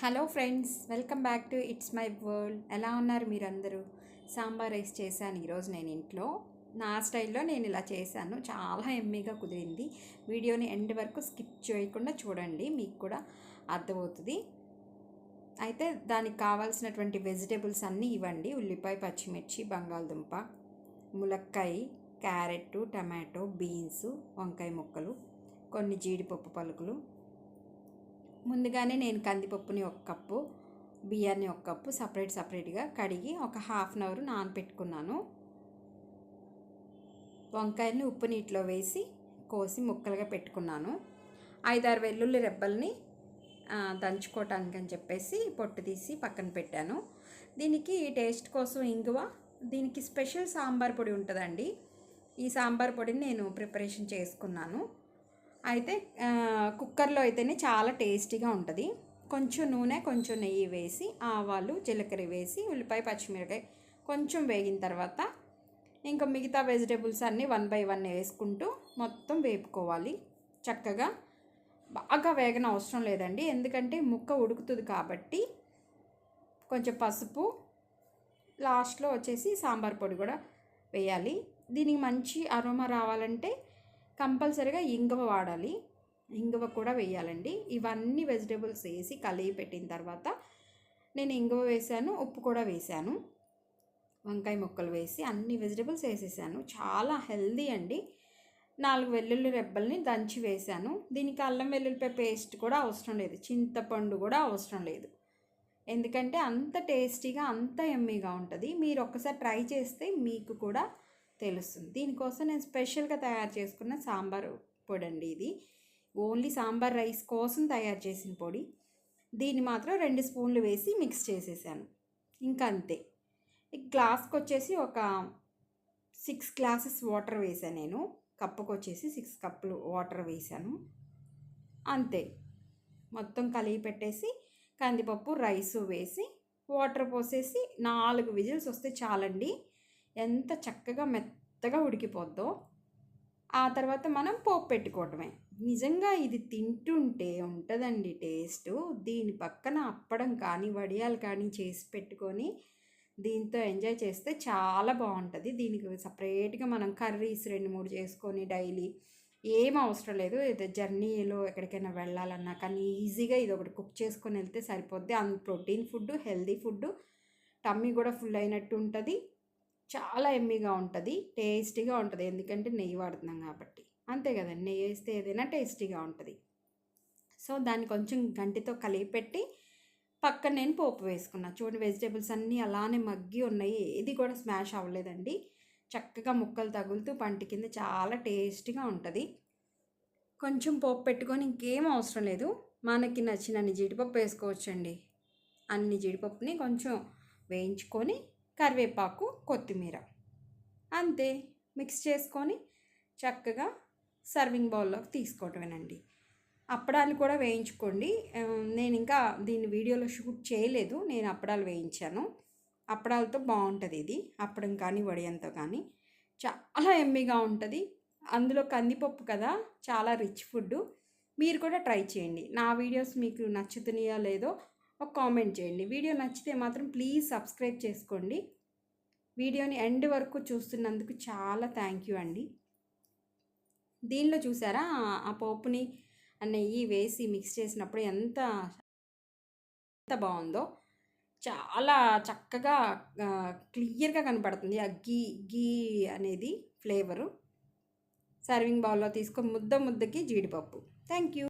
Hello friends welcome back to it's my world. ఎలా ఉన్నారు మీరందరూ? సాంబార్ రైస్ చేశాను ఈరోజు నేను ఇంట్లో. నా స్టైల్లో నేను ఇలా చేశాను. చాలా ఎమ్మీగా కుదిరింది. వీడియోని ఎండ్ వరకు స్కిప్ చేయకుండా చూడండి మీకు కూడా అర్థమవుతుంది. అయితే దానికి కావాల్సినటువంటి వెజిటేబుల్స్ అన్నీ ఇవ్వండి. ఉల్లిపాయ పచ్చిమిర్చి బంగాళదుంప ములక్కాయ క్యారెట్ టమాటో బీన్స్ వంకాయ ముక్కలు కొన్ని జీడిపప్పు పలుకులు ముందుగానే నేను కందిపప్పుని ఒక కప్పు బియ్యాన్ని ఒక కప్పు సపరేట్ సపరేట్గా కడిగి ఒక హాఫ్ అన్ అవర్ నానపెట్టుకున్నాను. వంకాయల్ని ఉప్పు నీటిలో వేసి కోసి ముక్కలుగా పెట్టుకున్నాను. ఐదారు వెల్లుల్లి రెబ్బల్ని దంచుకోవటానికి అని చెప్పేసి పొట్టు తీసి పక్కన పెట్టాను. దీనికి టేస్ట్ కోసం ఇంగువ దీనికి స్పెషల్ సాంబార్ పొడి ఉంటుందండి. ఈ సాంబార్ పొడిని నేను ప్రిపరేషన్ చేసుకున్నాను. అయితే కుక్కర్లో అయితేనే చాలా టేస్టీగా ఉంటుంది. కొంచెం నూనె కొంచెం నెయ్యి వేసి ఆవాలు జీలకర్ర వేసి ఉల్లిపాయ పచ్చిమిరకాయ కొంచెం వేగిన తర్వాత ఇంకా మిగతా వెజిటేబుల్స్ అన్నీ వన్ బై వన్ వేసుకుంటూ మొత్తం వేపుకోవాలి. చక్కగా బాగా వేగన అవసరం లేదండి. ఎందుకంటే ముక్క ఉడుకుతుంది కాబట్టి కొంచెం పసుపు లాస్ట్లో వచ్చేసి సాంబార్ పొడి కూడా వేయాలి. దీనికి మంచి అరోమా రావాలంటే కంపల్సరీగా ఇంగువ వాడాలి. ఇంగువ కూడా వేయాలండి. ఇవన్నీ వెజిటేబుల్స్ వేసి కలిగి పెట్టిన తర్వాత నేను ఇంగువ వేసాను ఉప్పు కూడా వేసాను. వంకాయ ముక్కలు వేసి అన్ని వెజిటేబుల్స్ వేసేసాను. చాలా హెల్దీ అండి. నాలుగు వెల్లుల్లి రెబ్బల్ని దంచి వేసాను. దీనికి అల్లం వెల్లుల్లిపాయ పేస్ట్ కూడా అవసరం లేదు. చింతపండు కూడా అవసరం లేదు. ఎందుకంటే అంత టేస్టీగా అంత ఎమ్మీగా ఉంటుంది. మీరు ఒక్కసారి ట్రై చేస్తే మీకు కూడా తెలుస్తుంది. దీనికోసం నేను స్పెషల్గా తయారు చేసుకున్న సాంబార్ పొడి అండి ఇది. ఓన్లీ సాంబార్ రైస్ కోసం తయారు చేసిన పొడి. దీన్ని మాత్రం రెండు స్పూన్లు వేసి మిక్స్ చేసేసాను. ఇంకా అంతే ఈ గ్లాస్కి వచ్చేసి ఒక సిక్స్ గ్లాసెస్ వాటర్ వేసాను నేను. కప్పుకు వచ్చేసి సిక్స్ కప్పులు వాటర్ వేసాను. అంతే. మొత్తం కలిగి పెట్టేసి కందిపప్పు రైస్ వేసి వాటర్ పోసేసి నాలుగు విజిల్స్ వస్తే చాలండి. ఎంత చక్కగా మెత్తగా ఉడికిపోద్దో ఆ తర్వాత మనం పోపు పెట్టుకోవటమే. నిజంగా ఇది తింటుంటే ఉంటుందండి టేస్ట్. దీని పక్కన అప్పడం కానీ వడియాలు కానీ చేసి పెట్టుకొని దీంతో ఎంజాయ్ చేస్తే చాలా బాగుంటుంది. దీనికి సపరేట్గా మనం కర్రీస్ రెండు మూడు చేసుకొని డైలీ ఏం అవసరం లేదు. ఏదో జర్నీలో ఎక్కడికైనా వెళ్ళాలన్నా కానీ ఈజీగా ఇది ఒకటి కుక్ చేసుకొని వెళ్తే సరిపోద్ది. అంత protein food healthy food tummy కూడా ఫుల్ అయినట్టు ఉంటుంది. చాలా ఎమ్మీగా ఉంటుంది టేస్టీగా ఉంటుంది. ఎందుకంటే నెయ్యి వాడుతున్నాం కాబట్టి. అంతే కదండి నెయ్యి వేస్తే ఏదైనా టేస్టీగా ఉంటుంది. సో దాన్ని కొంచెం గంటితో కలిపి పెట్టి పక్కన నేను పోపు వేసుకున్నా. చూడండి వెజిటేబుల్స్ అన్నీ అలానే మగ్గి ఉన్నాయి. ఇది కూడా స్మాష్ అవ్వలేదండి. చక్కగా ముక్కలు తగులుతూ పంట కింద చాలా టేస్టీగా ఉంటుంది. కొంచెం పోపు పెట్టుకొని ఇంకేం అవసరం లేదు. మనకి నచ్చినన్ని జీడిపప్పు వేసుకోవచ్చండి. అన్ని జీడిపప్పుని కొంచెం వేయించుకొని కరివేపాకు కొత్తిమీర. అంతే. మిక్స్ చేసుకొని చక్కగా సర్వింగ్ బౌల్లోకి తీసుకోవటమేనండి అప్పడాలు కూడా వేయించుకోండి. నేను ఇంకా దీన్ని వీడియోలో షూట్ చేయలేదు. నేను అప్పడాలు వేయించాను. అప్పడాలతో బాగుంటుంది ఇది. అప్పడం కానీ వడియంతో కానీ. చాలా ఎమ్మిగా ఉంటుంది. అందులో కందిపప్పు కదా చాలా రిచ్ ఫుడ్ మీరు కూడా ట్రై చేయండి. నా వీడియోస్ మీకు నచ్చుతున్నాయో లేదో ఒక కామెంట్ చేయండి. వీడియో నచ్చితే మాత్రం ప్లీజ్ సబ్స్క్రైబ్ చేసుకోండి. వీడియోని ఎండ్ వరకు చూస్తున్నందుకు చాలా థ్యాంక్ యూ అండి. దీనిలో చూసారా? ఆ పోపుని నెయ్యి వేసి మిక్స్ చేసినప్పుడు ఎంత ఎంత బాగుందో. చాలా చక్కగా క్లియర్గా కనపడుతుంది ఆ గీ గీ అనేది ఫ్లేవరు. సర్వింగ్ బౌల్లో తీసుకొని ముద్ద ముద్దకి జీడిపప్పు. Thank you.